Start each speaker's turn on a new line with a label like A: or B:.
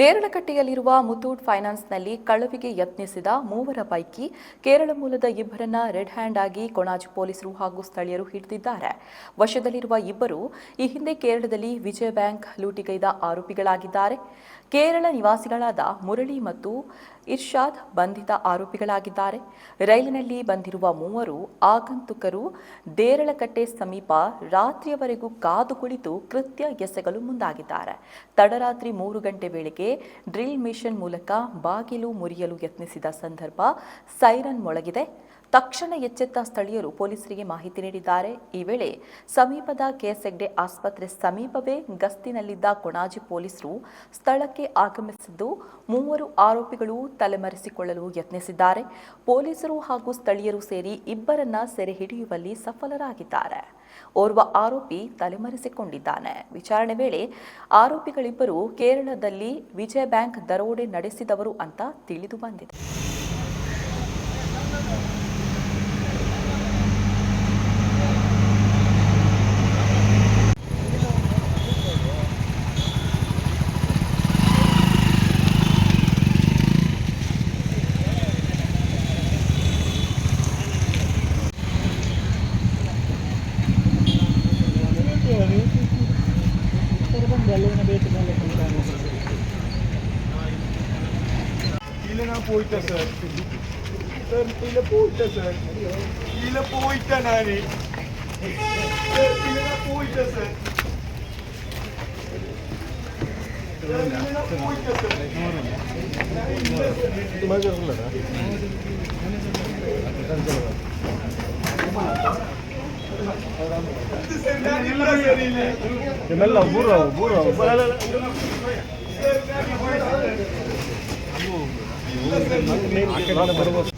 A: ದೇರಳಕಟ್ಟೆಯಲ್ಲಿರುವ ಮುತ್ತೂಟ್ ಫೈನಾನ್ಸ್ನಲ್ಲಿ ಕಳವಿಗೆ ಯತ್ನಿಸಿದ ಮೂವರ ಪೈಕಿ ಕೇರಳ ಮೂಲದ ಇಬ್ಬರನ್ನ ರೆಡ್ ಹ್ಯಾಂಡ್ ಆಗಿ ಕೊಣಾಜ್ ಪೊಲೀಸರು ಹಾಗೂ ಸ್ಥಳೀಯರು ಹಿಡಿದಿದ್ದಾರೆ. ವಶದಲ್ಲಿರುವ ಇಬ್ಬರು ಈ ಹಿಂದೆ ಕೇರಳದಲ್ಲಿ ವಿಜಯ ಬ್ಯಾಂಕ್ ಲೂಟಿಗೈದ ಆರೋಪಿಗಳಾಗಿದ್ದಾರೆ. ಕೇರಳ ನಿವಾಸಿಗಳಾದ ಮುರಳಿ ಮತ್ತು ಇರ್ಷಾದ್ ಬಂಧಿತ ಆರೋಪಿಗಳಾಗಿದ್ದಾರೆ. ರೈಲಿನಲ್ಲಿ ಬಂದಿರುವ ಮೂವರು ಆಗಂತುಕರು ದೇರಳಕಟ್ಟೆ ಸಮೀಪ ರಾತ್ರಿಯವರೆಗೂ ಕಾದು ಕುಳಿತು ಕೃತ್ಯ ಎಸಗಲು ಮುಂದಾಗಿದ್ದಾರೆ. ತಡರಾತ್ರಿ ಮೂರು ಗಂಟೆ ವೇಳೆಗೆ ಡ್ರಿಲ್ ಮಿಷನ್ ಮೂಲಕ ಬಾಗಿಲು ಮುರಿಯಲು ಯತ್ನಿಸಿದ ಸಂದರ್ಭ ಸೈರನ್ ಮೊಳಗಿದೆ. ತಕ್ಷಣ ಎಚ್ಚೆತ್ತ ಸ್ಥಳೀಯರು ಪೊಲೀಸರಿಗೆ ಮಾಹಿತಿ ನೀಡಿದ್ದಾರೆ. ಈ ವೇಳೆ ಸಮೀಪದ ಕೆಎಸ್ಎಗ್ಡೆ ಆಸ್ಪತ್ರೆ ಸಮೀಪವೇ ಗಸ್ತಿನಲ್ಲಿದ್ದ ಕೊಣಾಜಿ ಪೊಲೀಸರು ಸ್ಥಳಕ್ಕೆ ಆಗಮಿಸಿದ್ದು, ಮೂವರು ಆರೋಪಿಗಳು ತಲೆಮರೆಸಿಕೊಳ್ಳಲು ಯತ್ನಿಸಿದ್ದಾರೆ. ಪೊಲೀಸರು ಹಾಗೂ ಸ್ಥಳೀಯರು ಸೇರಿ ಇಬ್ಬರನ್ನ ಸೆರೆ ಹಿಡಿಯುವಲ್ಲಿ ಸಫಲರಾಗಿದ್ದಾರೆ. ಓರ್ವ ಆರೋಪಿ ತಲೆಮರೆಸಿಕೊಂಡಿದ್ದಾನೆ. ವಿಚಾರಣೆ ವೇಳೆ ಆರೋಪಿಗಳಿಬ್ಬರು ಕೇರಳದಲ್ಲಿ ವಿಜಯ ಬ್ಯಾಂಕ್ ದರೋಡೆ ನಡೆಸಿದವರು ಅಂತ ತಿಳಿದು ಬಂದಿದೆ.
B: Gracias.
C: ಇವೆಲ್ಲ ಊರು ಊರು
B: ಬರ್ಬೋದು